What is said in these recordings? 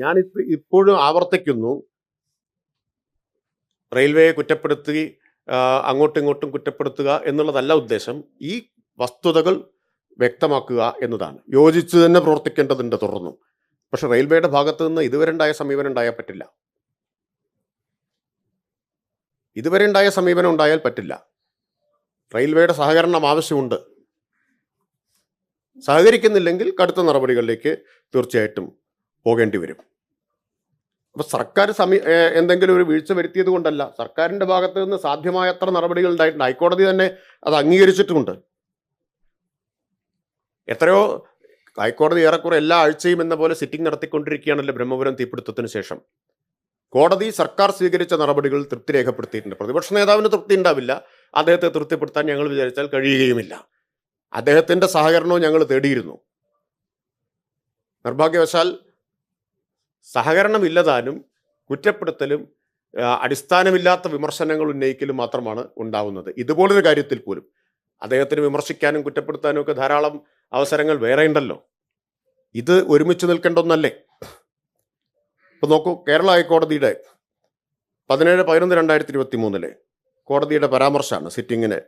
ഞാൻ ഇപ്പ- ഇപ്പോഴും ആവർത്തിക്കുന്നു. റെയിൽവേയെ കുറ്റപ്പെടുത്തി അങ്ങോട്ടും ഇങ്ങോട്ടും കുറ്റപ്പെടുത്തുക എന്നുള്ളതല്ല ഉദ്ദേശം. ഈ വസ്തുതകൾ വ്യക്തമാക്കുക എന്നതാണ്. യോജിച്ച് തന്നെ പ്രവർത്തിക്കേണ്ടതുണ്ട് തുടർന്നും. പക്ഷെ റെയിൽവേയുടെ ഭാഗത്ത് നിന്ന് ഇതുവരെ ഉണ്ടായ സമീപനം ഉണ്ടായാൽ പറ്റില്ല. ഇതുവരെ ഉണ്ടായ സമീപനം ഉണ്ടായാൽ പറ്റില്ല. റെയിൽവേയുടെ സഹകരണം ആവശ്യമുണ്ട്. സഹകരിക്കുന്നില്ലെങ്കിൽ കടുത്ത നടപടികളിലേക്ക് തീർച്ചയായിട്ടും പോകേണ്ടി വരും. അപ്പൊ സർക്കാർ സമീ എന്തെങ്കിലും ഒരു വീഴ്ച വരുത്തിയത് കൊണ്ടല്ല. സർക്കാരിന്റെ ഭാഗത്ത് നിന്ന് സാധ്യമായ അത്ര നടപടികൾ ഉണ്ടായിട്ടുണ്ട് ഹൈക്കോടതി തന്നെ അത് അംഗീകരിച്ചിട്ടുമുണ്ട് എത്രയോ ഹൈക്കോടതി ഏറെക്കുറെ എല്ലാ ആഴ്ചയും എന്ന പോലെ സിറ്റിംഗ് നടത്തിക്കൊണ്ടിരിക്കുകയാണല്ലോ ബ്രഹ്മപുരം തീപിടുത്തത്തിന് ശേഷം. കോടതി സർക്കാർ സ്വീകരിച്ച നടപടികൾ തൃപ്തി രേഖപ്പെടുത്തിയിട്ടുണ്ട്. പ്രതിപക്ഷ നേതാവിന് തൃപ്തി ഉണ്ടാവില്ല. അദ്ദേഹത്തെ തൃപ്തിപ്പെടുത്താൻ ഞങ്ങൾ വിചാരിച്ചാൽ കഴിയുകയുമില്ല. അദ്ദേഹത്തിന്റെ സഹകരണവും ഞങ്ങൾ തേടിയിരുന്നു. നിർഭാഗ്യവശാൽ സഹകരണമില്ലതാനും കുറ്റപ്പെടുത്തലും അടിസ്ഥാനമില്ലാത്ത വിമർശനങ്ങൾ ഉന്നയിക്കലും മാത്രമാണ് ഉണ്ടാവുന്നത്. ഇതുപോലൊരു കാര്യത്തിൽ പോലും അദ്ദേഹത്തിന് വിമർശിക്കാനും കുറ്റപ്പെടുത്താനും ഒക്കെ ധാരാളം അവസരങ്ങൾ വേറെ ഉണ്ടല്ലോ. ഇത് ഒരുമിച്ച് നിൽക്കേണ്ട ഒന്നല്ലേ? ഇപ്പൊ നോക്കൂ കേരള ഹൈക്കോടതിയുടെ പതിനേഴ് പതിനൊന്ന് രണ്ടായിരത്തി ഇരുപത്തി മൂന്നിലെ കോടതിയുടെ പരാമർശമാണ് സിറ്റിങ്ങിന്.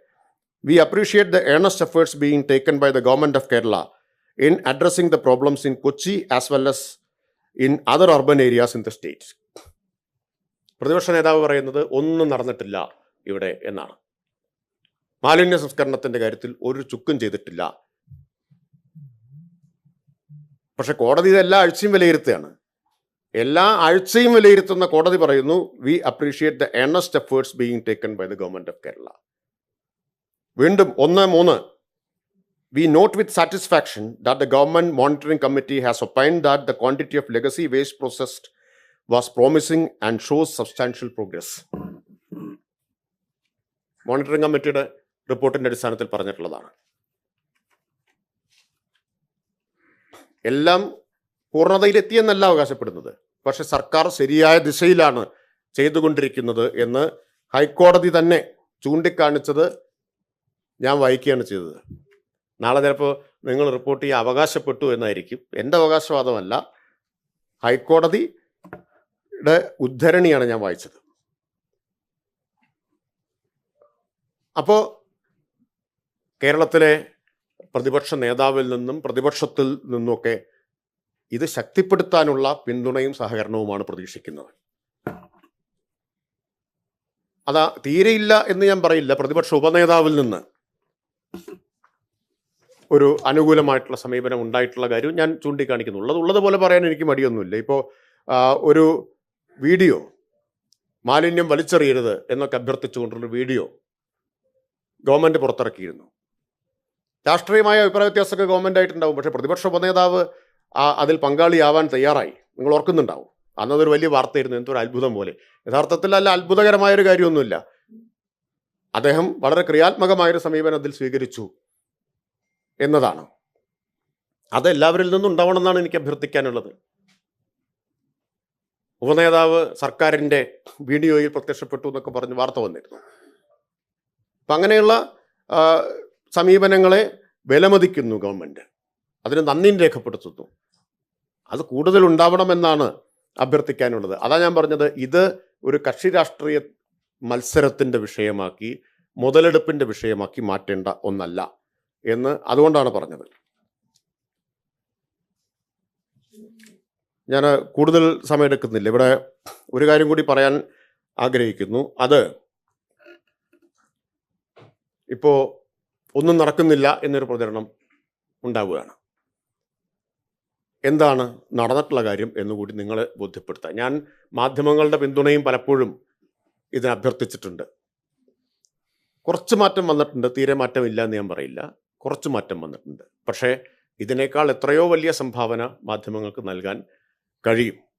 We appreciate the earnest efforts being taken by the government of Kerala in addressing the problems in Kochi as well as in other urban areas in the state പ്രതിപക്ഷ നേതാവ് പറയുന്നത് ഒന്നും നടന്നിട്ടില്ല ഇവിടെ എന്നാണ്. മാലിന്യ സംസ്കരണത്തിന്റെ കാര്യത്തിൽ ഒരു ചുക്കും ചെയ്തിട്ടില്ല. പക്ഷെ കോടതി ഇതെല്ലാ ആഴ്ചയും വിലയിരുത്തുകയാണ്. എല്ലാ ആഴ്ചയും വിലയിരുത്തുന്ന കോടതി പറയുന്നു we appreciate the earnest efforts being taken by the government of Kerala വീണ്ടും ഒന്ന് മൂന്ന് We note with satisfaction that the government monitoring committee has opined that the quantity of legacy waste processed was promising and shows substantial progress. Monitoring കമ്മിറ്റിയുടെ റിപ്പോർട്ടിന്റെ അടിസ്ഥാനത്തിൽ പറഞ്ഞിട്ടുള്ളതാണ് എല്ലാം പൂർണതയിലെത്തിയെന്നല്ല അവകാശപ്പെടുന്നത് പക്ഷെ സർക്കാർ ശരിയായ ദിശയിലാണ് ചെയ്തുകൊണ്ടിരിക്കുന്നത് എന്ന് ഹൈക്കോടതി തന്നെ ചൂണ്ടിക്കാണിച്ചത് ഞാൻ വായിക്കുകയാണ് ചെയ്തത് നാളെ ചിലപ്പോൾ നിങ്ങൾ റിപ്പോർട്ട് ചെയ്യാൻ അവകാശപ്പെട്ടു എന്നായിരിക്കും. എന്റെ അവകാശവാദമല്ല. ഹൈക്കോടതിയുടെ ഉദ്ധരണിയാണ് ഞാൻ വായിച്ചത്. അപ്പോൾ കേരളത്തിലെ പ്രതിപക്ഷ നേതാവിൽ നിന്നും പ്രതിപക്ഷത്തിൽ നിന്നുമൊക്കെ ഇത് ശക്തിപ്പെടുത്താനുള്ള പിന്തുണയും സഹകരണവുമാണ് പ്രതീക്ഷിക്കുന്നത്. അതാ തീരെയില്ല എന്ന് ഞാൻ പറയില്ല. പ്രതിപക്ഷ ഉപനേതാവിൽ നിന്ന്. ഒരു അനുകൂലമായിട്ടുള്ള സമീപനം ഉണ്ടായിട്ടുള്ള കാര്യം ഞാൻ ചൂണ്ടിക്കാണിക്കുന്നു ഉള്ളത് ഉള്ളതുപോലെ പറയാൻ എനിക്ക് മടിയൊന്നുമില്ല. ഇപ്പോൾ ഒരു വീഡിയോ മാലിന്യം വലിച്ചെറിയരുത് എന്നൊക്കെ അഭ്യർത്ഥിച്ചുകൊണ്ടുള്ള വീഡിയോ ഗവൺമെന്റ് പുറത്തിറക്കിയിരുന്നു. രാഷ്ട്രീയമായ അഭിപ്രായ വ്യത്യാസമൊക്കെ ഗവൺമെന്റ് ആയിട്ടുണ്ടാവും പക്ഷേ പ്രതിപക്ഷ ഉപനേതാവ് അതിൽ പങ്കാളിയാവാൻ തയ്യാറായി. നിങ്ങൾ ഓർക്കുന്നുണ്ടാവും. അന്നതൊരു വലിയ വാർത്തയായിരുന്നു. എന്തൊരു അത്ഭുതം പോലെ. യഥാർത്ഥത്തിൽ അല്ല അത്ഭുതകരമായൊരു കാര്യമൊന്നുമില്ല. അദ്ദേഹം വളരെ ക്രിയാത്മകമായൊരു സമീപനം അതിൽ സ്വീകരിച്ചു. എന്നതാണ്. അത് എല്ലാവരിൽ നിന്നും ഉണ്ടാവണമെന്നാണ് എനിക്ക് അഭ്യർത്ഥിക്കാനുള്ളത്. ഉപനേതാവ് സർക്കാരിന്റെ വീഡിയോയിൽ പ്രത്യക്ഷപ്പെട്ടു എന്നൊക്കെ പറഞ്ഞ് വാർത്ത വന്നിരുന്നു. അപ്പം അങ്ങനെയുള്ള സമീപനങ്ങളെ വിലമതിക്കുന്നു ഗവൺമെന്റ്. അതിന് നന്ദിയും രേഖപ്പെടുത്തുന്നു. അത് കൂടുതൽ ഉണ്ടാവണമെന്നാണ് അഭ്യർത്ഥിക്കാനുള്ളത്. അതാ ഞാൻ പറഞ്ഞത് ഇത് ഒരു കക്ഷി രാഷ്ട്രീയ മത്സരത്തിന്റെ വിഷയമാക്കി മുതലെടുപ്പിന്റെ വിഷയമാക്കി മാറ്റേണ്ട ഒന്നല്ല. എന്ന് അതുകൊണ്ടാണ് പറഞ്ഞത്. ഞാൻ കൂടുതൽ സമയം എടുക്കുന്നില്ല. ഇവിടെ ഒരു കാര്യം കൂടി പറയാൻ ആഗ്രഹിക്കുന്നു. അത് ഇപ്പോൾ ഒന്നും നടക്കുന്നില്ല എന്നൊരു പ്രചരണം ഉണ്ടാവുകയാണ്. എന്താണ് നടന്നിട്ടുള്ള കാര്യം എന്നുകൂടി നിങ്ങളെ ബോധ്യപ്പെടുത്താം ഞാൻ മാധ്യമങ്ങളുടെ പിന്തുണയും പലപ്പോഴും ഇതിന് അഭ്യർത്ഥിച്ചിട്ടുണ്ട് കുറച്ച് മാറ്റം വന്നിട്ടുണ്ട്. തീരെ മാറ്റമില്ല എന്ന് ഞാൻ പറയില്ല. കുറച്ച് മാറ്റം വന്നിട്ടുണ്ട്. പക്ഷേ ഇതിനേക്കാൾ എത്രയോ വലിയ സംഭാവന മാധ്യമങ്ങൾക്ക് നൽകാൻ കഴിയും.